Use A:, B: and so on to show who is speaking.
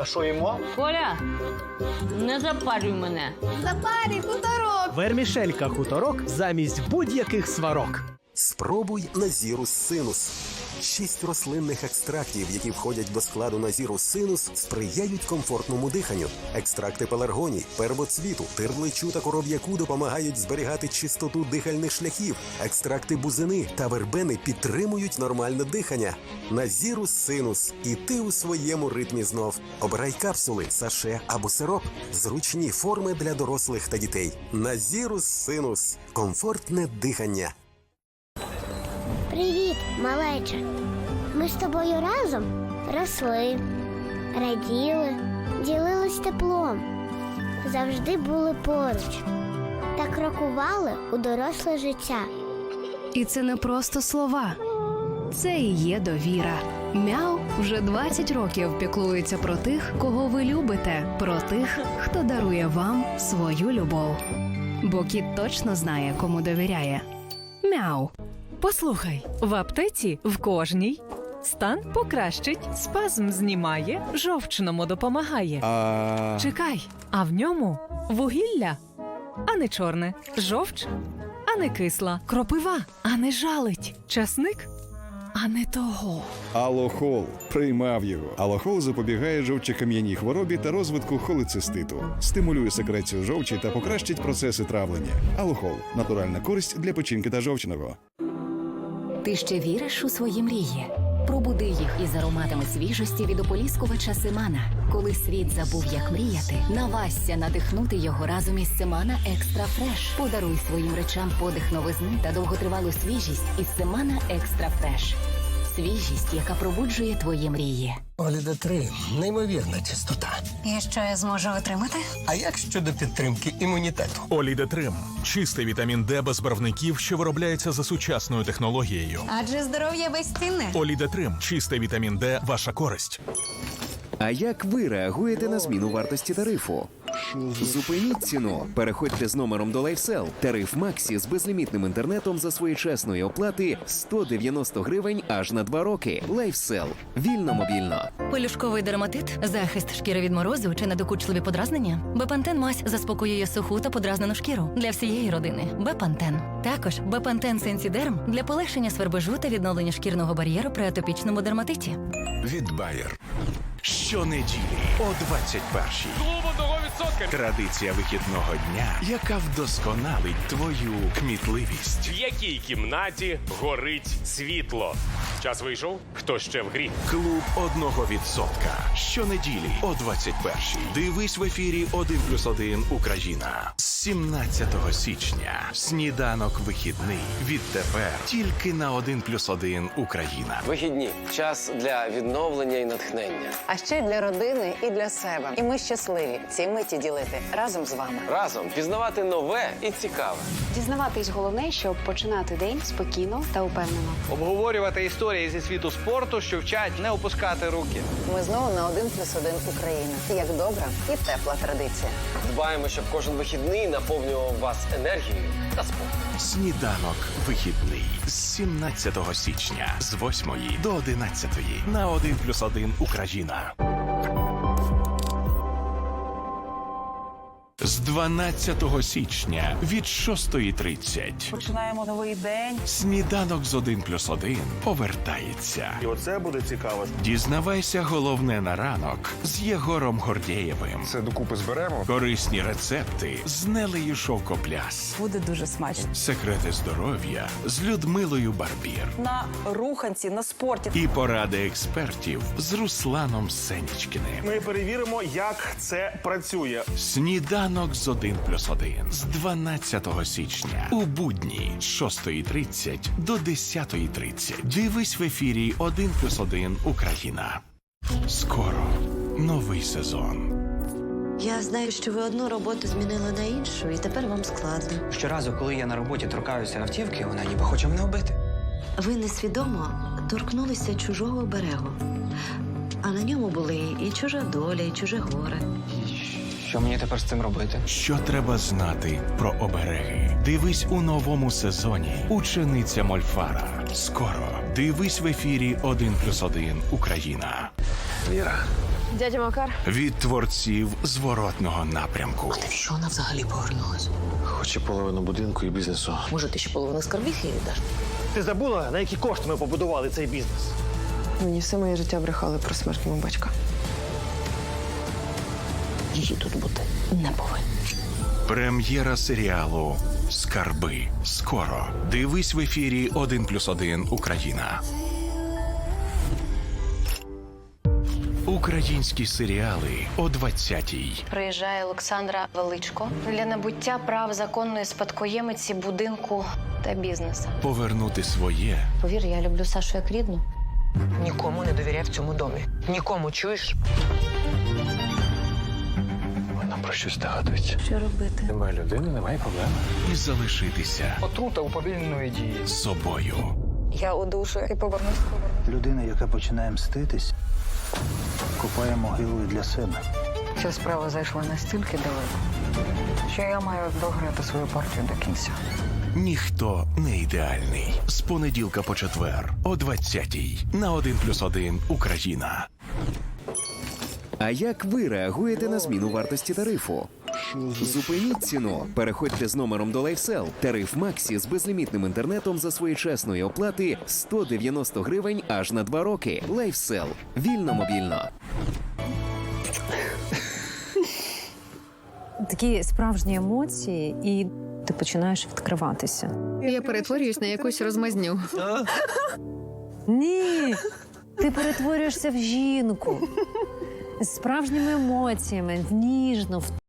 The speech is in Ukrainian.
A: А що їмо?
B: Коля, не запарюй мене.
C: Запарі, хуторок.
D: Вермішелька хуторок замість будь-яких сварок.
E: Спробуй на зірус синус. Шість рослинних екстрактів, які входять до складу Назірус синус, сприяють комфортному диханню. Екстракти пеларгоній, первоцвіту, тирличу та коров'яку допомагають зберігати чистоту дихальних шляхів. Екстракти бузини та вербени підтримують нормальне дихання. Назірус синус. І ти у своєму ритмі знов. Обирай капсули, саше або сироп. Зручні форми для дорослих та дітей. Назірус синус. Комфортне дихання.
F: Привіт, малеча. Ми з тобою разом росли, раділи, ділились теплом, завжди були поруч та крокували у доросле життя.
G: І це не просто слова, це і є довіра. Мяу вже 20 років піклується про тих, кого ви любите, про тих, хто дарує вам свою любов. Бо кіт точно знає, кому довіряє. Мяу.
H: Послухай, в аптеці в кожній стан покращить, спазм знімає, жовчному допомагає.
I: А...
H: Чекай, а в ньому вугілля, а не чорне, жовч, а не кисла, кропива, а не жалить, часник, а не того.
I: Алохол приймав його. Алохол запобігає жовчокам'яній хворобі та розвитку холециститу, стимулює секрецію жовчі та покращить процеси травлення. Алохол натуральна користь для печінки та жовчного.
J: Ти ще віриш у свої мрії? Пробуди їх із ароматами свіжості від ополіскувача Семана. Коли світ забув, як мріяти, навасься надихнути його разом із Семана Екстра Фреш. Подаруй своїм речам подих новизни та довготривалу свіжість із Семана Екстра Фреш. Свіжість, яка пробуджує твої мрії.
A: Оліда 3 неймовірна чистота.
C: І що я зможу отримати?
A: А як щодо підтримки імунітету?
K: Олідетрим чистий вітамін Д без барвників, що виробляється за сучасною технологією.
C: Адже здоров'я безцінне.
K: Олідетрим чистий вітамін Д ваша користь.
L: А як ви реагуєте на зміну вартості тарифу? Зупиніть ціну. Переходьте з номером до LifeSell. Тариф Максі з безлімітним інтернетом за своєчасної оплати 190 гривень аж на 2 роки. LifeSell. Вільно мобільно.
J: Пелюшковий дерматит, захист шкіри від морозу чи недокучливі подразнення. Бепантен мазь заспокоює суху та подразнену шкіру для всієї родини. Бепантен. Також Бепантен Сенсідерм для полегшення свербежу та відновлення шкірного бар'єру при атопічному дерматиті.
K: Від Bayer. Щонеділі о 21-й. Традиція вихідного дня, яка вдосконалить твою кмітливість.
M: В якій кімнаті горить світло? Час вийшов? Хто ще в грі?
K: Клуб одного відсотка. Щонеділі о 21-й. Дивись в ефірі 1 плюс 1 Україна. З 17 січня. Сніданок вихідний. Відтепер тільки на 1 плюс 1 Україна.
A: Вихідні час для відновлення і натхнення.
C: А ще для родини і для себе. І ми щасливі ці миті ділити разом з вами.
A: Разом пізнавати нове і цікаве.
C: Дізнаватись головне, щоб починати день спокійно та упевнено.
A: Обговорювати історії зі світу спорту, що вчать не опускати руки.
C: Ми знову на один плюс один Україна. Як добра і тепла традиція.
A: Дбаємо, щоб кожен вихідний наповнював вас енергією та спортом.
K: Сніданок вихідний з 17 січня з 8 до 11 на 1 плюс 1 Україна. З 12 січня від 6.30
H: Починаємо новий день.
K: сніданок з 1 плюс 1 повертається.
M: І оце буде цікаво.
K: Дізнавайся головне на ранок з Єгором Гордєєвим.
I: Це докупи зберемо.
K: Корисні рецепти з Нелею Шовкопляс.
H: Буде дуже смачно.
K: Секрети здоров'я з Людмилою Барбір.
H: На руханці, на спорті.
K: І поради експертів з Русланом Сенічкиним.
M: Ми перевіримо, як це працює.
K: Сніданок з 1 плюс 1 з 12 січня у будні з 6.30 до 10.30. Дивись в ефірі 1 плюс 1 Україна. Скоро новий сезон.
C: Я знаю, що ви одну роботу змінили на іншу, і тепер вам складно.
A: Щоразу, коли я на роботі торкаюся автівки, вона ніби хоче мене вбити.
C: Ви несвідомо торкнулися чужого берегу. А на ньому були і чужа доля, і чуже горе.
A: Що мені тепер з цим робити?
K: Що треба знати про обереги? Дивись у новому сезоні. Учениця Мольфара. Скоро дивись в ефірі 1 плюс 1 Україна.
A: Віра,
N: Дядя Макар.
K: від творців зворотного напрямку.
C: Що вона взагалі повернулась?
A: Хоче половину будинку і бізнесу.
C: Може, ти ще половину скарбів їй віддаш?
D: Ти забула, на які кошти ми побудували цей бізнес?
N: Мені все моє життя брехали про смерть мого батька.
C: Її тут бути не повинно.
K: Прем'єра серіалу Скарби. Скоро. Дивись в ефірі 1+,1 Україна. Українські серіали о 20-й.
O: Приїжджає Олександра Величко для набуття прав законної спадкоємиці будинку та бізнесу.
K: Повернути своє
O: Повір, я люблю Сашу як рідну.
N: Нікому не довіряй в цьому домі. Нікому чуєш?
A: Про щось догадується.
O: Що робити?
A: Немає людини, немає проблем.
K: і залишитися
A: Отрута уповільненої дії.
K: з собою.
O: Я удушую і повернусь.
P: Людина, яка починає мститись, копає могилу для себе.
N: Ця справа зайшла настільки далеко, що я маю дограти свою партію до кінця.
K: Ніхто не ідеальний. З понеділка по четвер о 20-й на 1+,1 Україна.
L: А як ви реагуєте на зміну вартості тарифу? Зупиніть ціну. Переходьте з номером до LifeSell. Тариф Максі з безлімітним інтернетом за своєчасної оплати 190 гривень аж на 2 роки. LifeSell. Вільно мобільно.
Q: Такі справжні емоції, і ти починаєш відкриватися.
N: Я перетворююсь на якусь розмазню.
Q: Ні, ти перетворюєшся в жінку справжніми емоціями, ніжно,